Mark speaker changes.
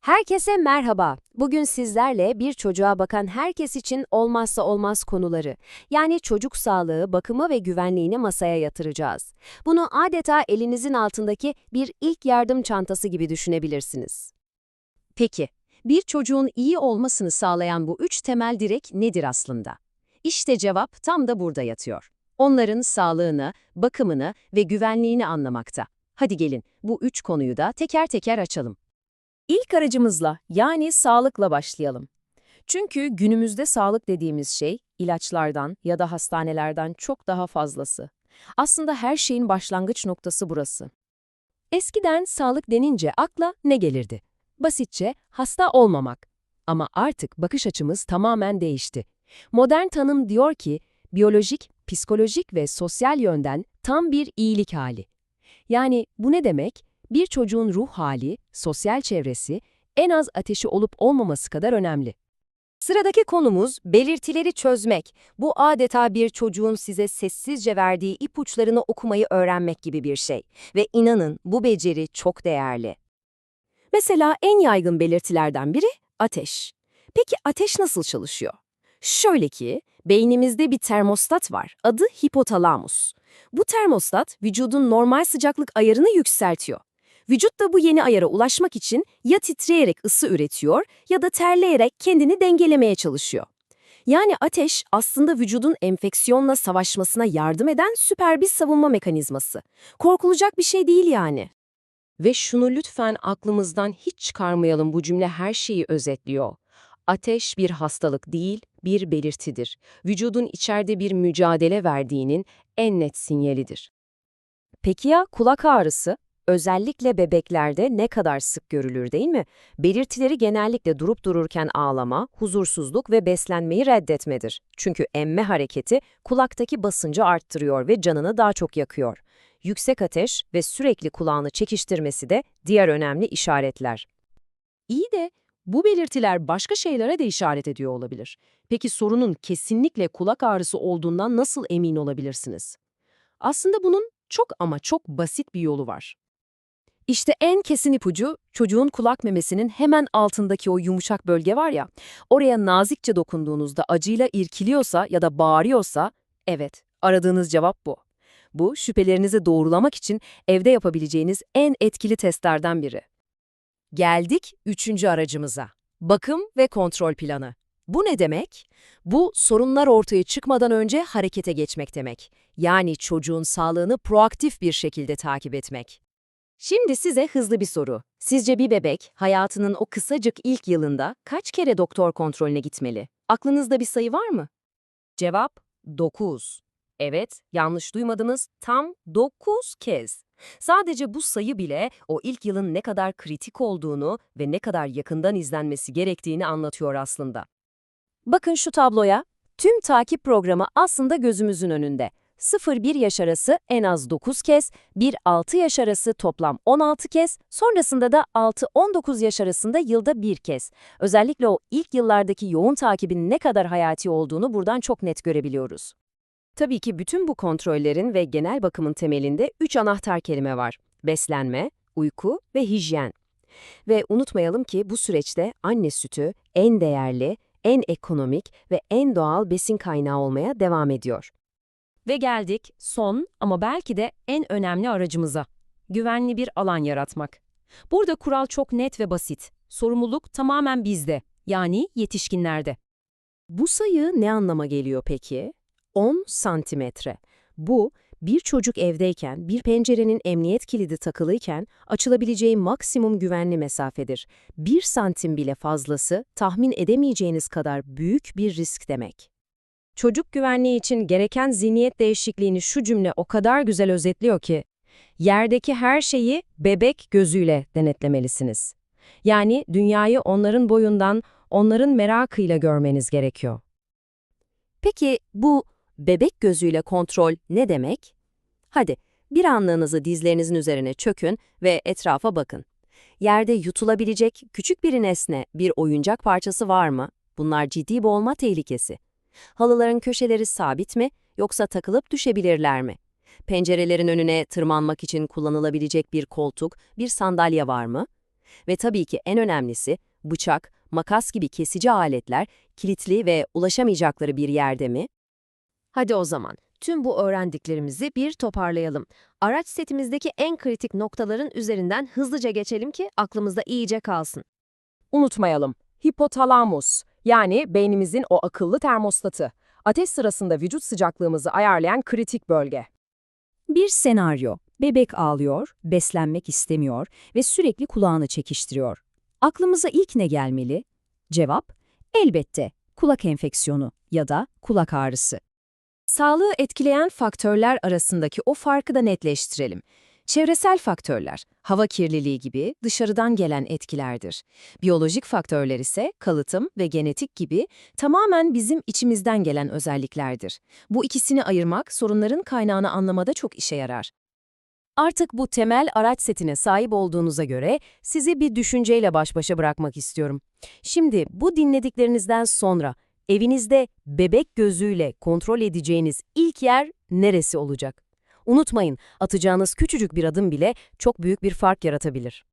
Speaker 1: Herkese merhaba. Bugün sizlerle bir çocuğa bakan herkes için olmazsa olmaz konuları, yani çocuk sağlığı, bakımı ve güvenliğini masaya yatıracağız. Bunu adeta elinizin altındaki bir ilk yardım çantası gibi düşünebilirsiniz.
Speaker 2: Peki, bir çocuğun iyi olmasını sağlayan bu üç temel direk nedir aslında? İşte cevap tam da burada yatıyor. Onların sağlığını, bakımını ve güvenliğini anlamakta. Hadi gelin, bu üç konuyu da teker teker açalım.
Speaker 3: İlk aracımızla yani sağlıkla başlayalım. Çünkü günümüzde sağlık dediğimiz şey ilaçlardan ya da hastanelerden çok daha fazlası. Aslında her şeyin başlangıç noktası burası. Eskiden sağlık denince akla ne gelirdi? Basitçe hasta olmamak. Ama artık bakış açımız tamamen değişti. Modern tanım diyor ki biyolojik, psikolojik ve sosyal yönden tam bir iyilik hali. Yani bu ne demek? Bir çocuğun ruh hali, sosyal çevresi en az ateşi olup olmaması kadar önemli.
Speaker 1: Sıradaki konumuz belirtileri çözmek. Bu adeta bir çocuğun size sessizce verdiği ipuçlarını okumayı öğrenmek gibi bir şey. Ve inanın bu beceri çok değerli.
Speaker 3: Mesela en yaygın belirtilerden biri ateş. Peki ateş nasıl çalışıyor? Şöyle ki, beynimizde bir termostat var, adı hipotalamus. Bu termostat vücudun normal sıcaklık ayarını yükseltiyor. Vücut da bu yeni ayara ulaşmak için ya titreyerek ısı üretiyor ya da terleyerek kendini dengelemeye çalışıyor. Yani ateş aslında vücudun enfeksiyonla savaşmasına yardım eden süper bir savunma mekanizması. Korkulacak bir şey değil yani.
Speaker 2: Ve şunu lütfen aklımızdan hiç çıkarmayalım bu cümle her şeyi özetliyor. Ateş bir hastalık değil, bir belirtidir. Vücudun içeride bir mücadele verdiğinin en net sinyalidir.
Speaker 1: Peki ya kulak ağrısı? Özellikle bebeklerde ne kadar sık görülür değil mi? Belirtileri genellikle durup dururken ağlama, huzursuzluk ve beslenmeyi reddetmedir. Çünkü emme hareketi kulaktaki basıncı arttırıyor ve canını daha çok yakıyor. Yüksek ateş ve sürekli kulağını çekiştirmesi de diğer önemli işaretler.
Speaker 2: İyi de bu belirtiler başka şeylere de işaret ediyor olabilir. Peki sorunun kesinlikle kulak ağrısı olduğundan nasıl emin olabilirsiniz? Aslında bunun çok ama çok basit bir yolu var.
Speaker 3: İşte en kesin ipucu çocuğun kulak memesinin hemen altındaki o yumuşak bölge var ya, oraya nazikçe dokunduğunuzda acıyla irkiliyorsa ya da bağırıyorsa, evet, aradığınız cevap bu. Bu şüphelerinizi doğrulamak için evde yapabileceğiniz en etkili testlerden biri. Geldik üçüncü aracımıza. Bakım ve kontrol planı. Bu ne demek? Bu sorunlar ortaya çıkmadan önce harekete geçmek demek. Yani çocuğun sağlığını proaktif bir şekilde takip etmek. Şimdi size hızlı bir soru. Sizce bir bebek hayatının o kısacık ilk yılında kaç kere doktor kontrolüne gitmeli? Aklınızda bir sayı var mı? Cevap 9. Evet, yanlış duymadınız. Tam 9 kez. Sadece bu sayı bile o ilk yılın ne kadar kritik olduğunu ve ne kadar yakından izlenmesi gerektiğini anlatıyor aslında. Bakın şu tabloya. Tüm takip programı aslında gözümüzün önünde. 0-1 yaş arası en az 9 kez, 1-6 yaş arası toplam 16 kez, sonrasında da 6-19 yaş arasında yılda bir kez. Özellikle o ilk yıllardaki yoğun takibin ne kadar hayati olduğunu buradan çok net görebiliyoruz. Tabii ki bütün bu kontrollerin ve genel bakımın temelinde 3 anahtar kelime var. Beslenme, uyku ve hijyen. Ve unutmayalım ki bu süreçte anne sütü en değerli, en ekonomik ve en doğal besin kaynağı olmaya devam ediyor. Ve geldik son ama belki de en önemli aracımıza. Güvenli bir alan yaratmak. Burada kural çok net ve basit. Sorumluluk tamamen bizde, yani yetişkinlerde. Bu sayı ne anlama geliyor peki? 10 santimetre. Bu, bir çocuk evdeyken, bir pencerenin emniyet kilidi takılıyken açılabileceği maksimum güvenli mesafedir. Bir santim bile fazlası tahmin edemeyeceğiniz kadar büyük bir risk demek. Çocuk güvenliği için gereken zihniyet değişikliğini şu cümle o kadar güzel özetliyor ki, yerdeki her şeyi bebek gözüyle denetlemelisiniz. Yani dünyayı onların boyundan, onların merakıyla görmeniz gerekiyor. Peki bu bebek gözüyle kontrol ne demek? Hadi bir anlığınızı dizlerinizin üzerine çökün ve etrafa bakın. Yerde yutulabilecek küçük bir nesne, bir oyuncak parçası var mı? Bunlar ciddi boğulma tehlikesi. Halıların köşeleri sabit mi yoksa takılıp düşebilirler mi? Pencerelerin önüne tırmanmak için kullanılabilecek bir koltuk, bir sandalye var mı?
Speaker 2: Ve tabii ki en önemlisi bıçak, makas gibi kesici aletler kilitli ve ulaşamayacakları bir yerde mi?
Speaker 4: Hadi o zaman tüm bu öğrendiklerimizi bir toparlayalım. Araç setimizdeki en kritik noktaların üzerinden hızlıca geçelim ki aklımızda iyice kalsın.
Speaker 3: Unutmayalım, hipotalamus yani beynimizin o akıllı termostatı. Ateş sırasında vücut sıcaklığımızı ayarlayan kritik bölge.
Speaker 5: Bir senaryo. Bebek ağlıyor, beslenmek istemiyor ve sürekli kulağını çekiştiriyor. Aklımıza ilk ne gelmeli? Cevap, elbette kulak enfeksiyonu ya da kulak ağrısı.
Speaker 2: Sağlığı etkileyen faktörler arasındaki o farkı da netleştirelim. Çevresel faktörler, hava kirliliği gibi dışarıdan gelen etkilerdir. Biyolojik faktörler ise kalıtım ve genetik gibi tamamen bizim içimizden gelen özelliklerdir. Bu ikisini ayırmak sorunların kaynağını anlamada çok işe yarar. Artık bu temel araç setine sahip olduğunuza göre sizi bir düşünceyle baş başa bırakmak istiyorum. Şimdi bu dinlediklerinizden sonra evinizde bebek gözüyle kontrol edeceğiniz ilk yer neresi olacak? Unutmayın, atacağınız küçücük bir adım bile çok büyük bir fark yaratabilir.